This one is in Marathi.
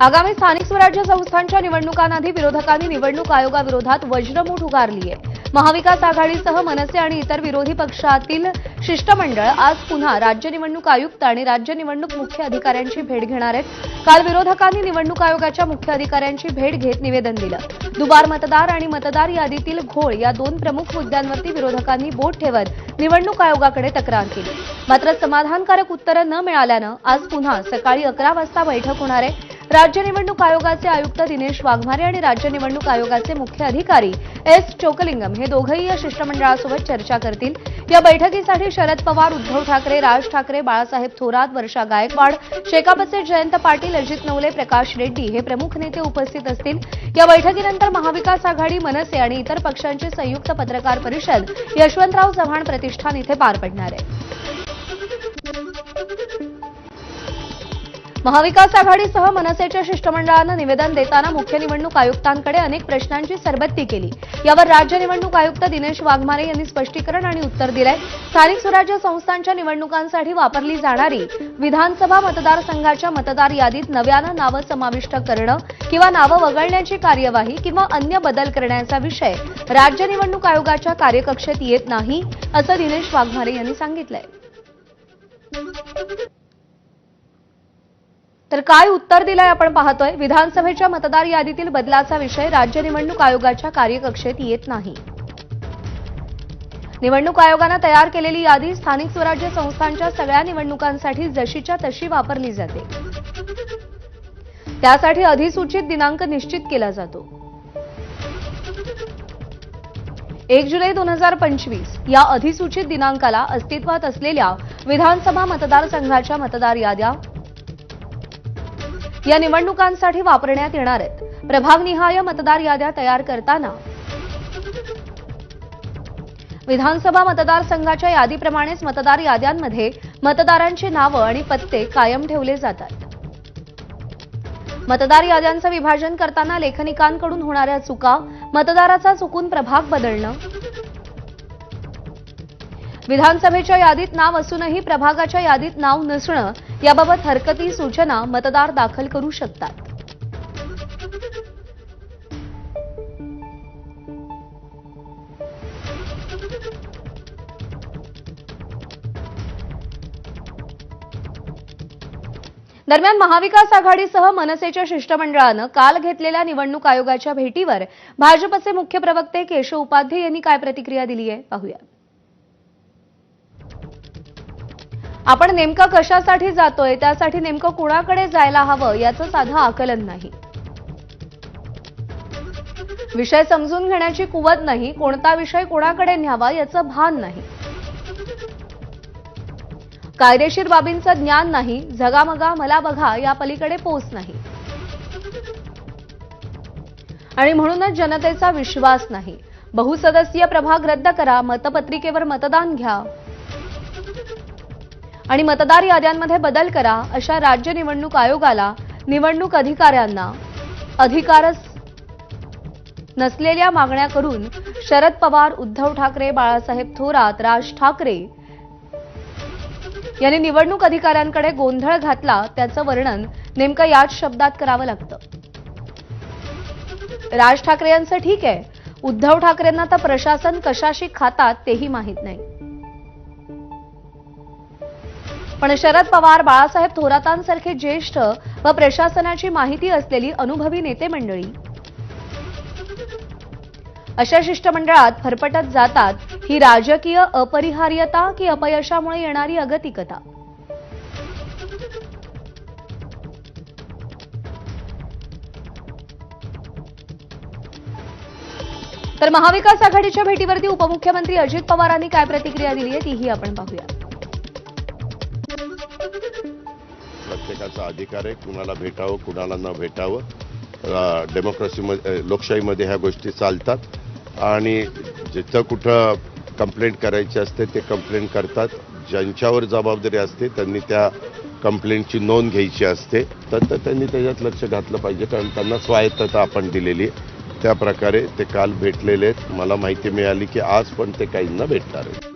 आगामी स्थानिक स्वराज्य संस्थांच्या निवडणुकांआधी विरोधकांनी निवडणूक आयोगाविरोधात वज्रमूठ उगारली आहे. महाविकास आघाडीसह मनसे आणि इतर विरोधी पक्षातील शिष्टमंडळ आज पुन्हा राज्य निवडणूक आयुक्त आणि राज्य निवडणूक मुख्य अधिकाऱ्यांची भेट घेणार आहेत. काल विरोधकांनी निवडणूक आयोगाच्या मुख्य अधिकाऱ्यांची भेट घेत निवेदन दिलं. दुबार मतदार आणि मतदार यादीतील घोळ या दोन प्रमुख मुद्द्यांवरती विरोधकांनी बोट ठेवत निवडणूक आयोगाकडे तक्रार केली. मात्र समाधानकारक उत्तरं न मिळाल्यानं आज पुन्हा सकाळी अकरा वाजता बैठक होणार आहे. राज्य निवडणूक आयोगाचे आयुक्त दिनेश वाघमारे आणि राज्य निवडणूक आयोगाचे मुख्य अधिकारी एस चोकलिंगम हे दोघंही या शिष्टमंडळासोबत चर्चा करतील. या बैठकीसाठी शरद पवार उद्धव ठाकरे राज ठाकरे बाळासाहेब थोरात वर्षा गायकवाड शेकापचे जयंत पाटील अजित नवले प्रकाश रेड्डी हे प्रमुख नेते उपस्थित असतील. या बैठकीनंतर महाविकास आघाडी मनसे आणि इतर पक्षांची संयुक्त पत्रकार परिषद यशवंतराव चव्हाण प्रतिष्ठान इथे पार पडणार आहे. महाविकास आघाडीसह मनसेच्या शिष्टमंडळानं निवेदन देताना मुख्य निवडणूक आयुक्तांकडे अनेक प्रश्नांची सरबत्ती केली. यावर राज्य निवडणूक आयुक्त दिनेश वाघमारे यांनी स्पष्टीकरण आणि उत्तर दिलंय. स्थानिक स्वराज्य संस्थांच्या निवडणुकांसाठी वापरली जाणारी विधानसभा मतदारसंघाच्या मतदार यादीत नव्यानं नावं समाविष्ट करणं किंवा नावं वगळण्याची कार्यवाही किंवा अन्य बदल करण्याचा विषय राज्य निवडणूक आयोगाच्या कार्यकक्षेत येत नाही असं दिनेश वाघमारे यांनी सांगितलंय. तर काय उत्तर दिलंय आपण पाहतोय. विधानसभेच्या मतदार यादीतील बदलाचा विषय राज्य निवडणूक आयोगाच्या कार्यकक्षेत येत नाही. निवडणूक आयोगानं तयार केलेली यादी स्थानिक स्वराज्य संस्थांच्या सगळ्या निवडणुकांसाठी जशीच्या तशी वापरली जाते. त्यासाठी अधिसूचित दिनांक निश्चित केला जातो. एक जुलै दोन हजार पंचवीस या अधिसूचित दिनांकाला अस्तित्वात असलेल्या विधानसभा मतदारसंघाच्या मतदार याद्या या निवडणुकांसाठी वापरण्यात येणार आहेत. प्रभागनिहाय मतदार याद्या तयार करताना विधानसभा मतदारसंघाच्या यादीप्रमाणेच मतदार याद्यांमध्ये मतदारांची नावं आणि पत्ते कायम ठेवले जातात. मतदार याद्यांचं विभाजन करताना लेखनिकांकडून होणाऱ्या चुका मतदाराचा चुकून प्रभाग बदलणं विधानसभेच्या यादीत नाव असूनही प्रभागाच्या यादीत नाव नसणं याबाबत हरकती सूचना मतदार दाखल करू शकतात. दरम्यान महाविकास आघाडीसह मनसेच्या शिष्टमंडळानं काल घेतलेल्या निवडणूक आयोगाच्या भेटीवर भाजपचे मुख्य प्रवक्ते केशव उपाध्ये यांनी काय प्रतिक्रिया दिली आहे पाहूया. आपण नेमकं कशासाठी जातोय त्यासाठी नेमकं कुणाकडे जायला हवं याचं साधं आकलन नाही. विषय समजून घेण्याची कुवत नाही कोणता विषय कोणाकडे न्यावा याचं भान नाही. कायदेशीर बाबींचं ज्ञान नाही झगामगा मला बघा या पलीकडे पोच नाही. आणि म्हणूनच जनतेचा विश्वास नाही. बहुसदस्यीय प्रभाग रद्द करा मतपत्रिकेवर मतदान घ्या. आणि मतदार याद्यांमध्ये बदल करा अशा राज्य निवडणूक आयोगाला निवडणूक अधिकाऱ्यांना अधिकारच नसलेल्या मागण्या करून शरद पवार उद्धव ठाकरे बाळासाहेब थोरात राज ठाकरे यांनी निवडणूक अधिकाऱ्यांकडे गोंधळ घातला त्याचं वर्णन नेमकं याच शब्दात करावं लागतं. राज ठाकरे यांचं ठीक आहे. उद्धव ठाकरेंना तर प्रशासन कशाशी खातात तेही माहीत नाही. पण शरद पवार बाळासाहेब थोरातांसारखे ज्येष्ठ व प्रशासनाची माहिती असलेली अनुभवी नेते मंडळी. अशा शिष्टमंडळात फरफटत जातात ही राजकीय अपरिहार्यता की अपयशामुळे येणारी अगतिकता. तर महाविकास आघाडीच्या भेटीवरती उपमुख्यमंत्री अजित पवारांनी काय प्रतिक्रिया दिली आहे तीही आपण पाहूया. प्रत्येकाचा अधिकार आहे. कुणाला भेटावं कुणाला न भेटावं. डेमोक्रेसीमध्ये लोकशाहीमध्ये ह्या गोष्टी चालतात. आणि जिथं कुठं कंप्लेंट करायची असते ते कंप्लेंट करतात. ज्यांच्यावर जबाबदारी असते त्यांनी त्या कंप्लेंटची नोंद घ्यायची असते. तर त्यांनी त्याच्यात लक्ष घातलं पाहिजे कारण त्यांना स्वायत्तता आपण दिलेली आहे. त्या प्रकारे ते काल भेटलेले आहेत. मला माहिती मिळाली की आज पण ते काहींना भेटणार आहेत.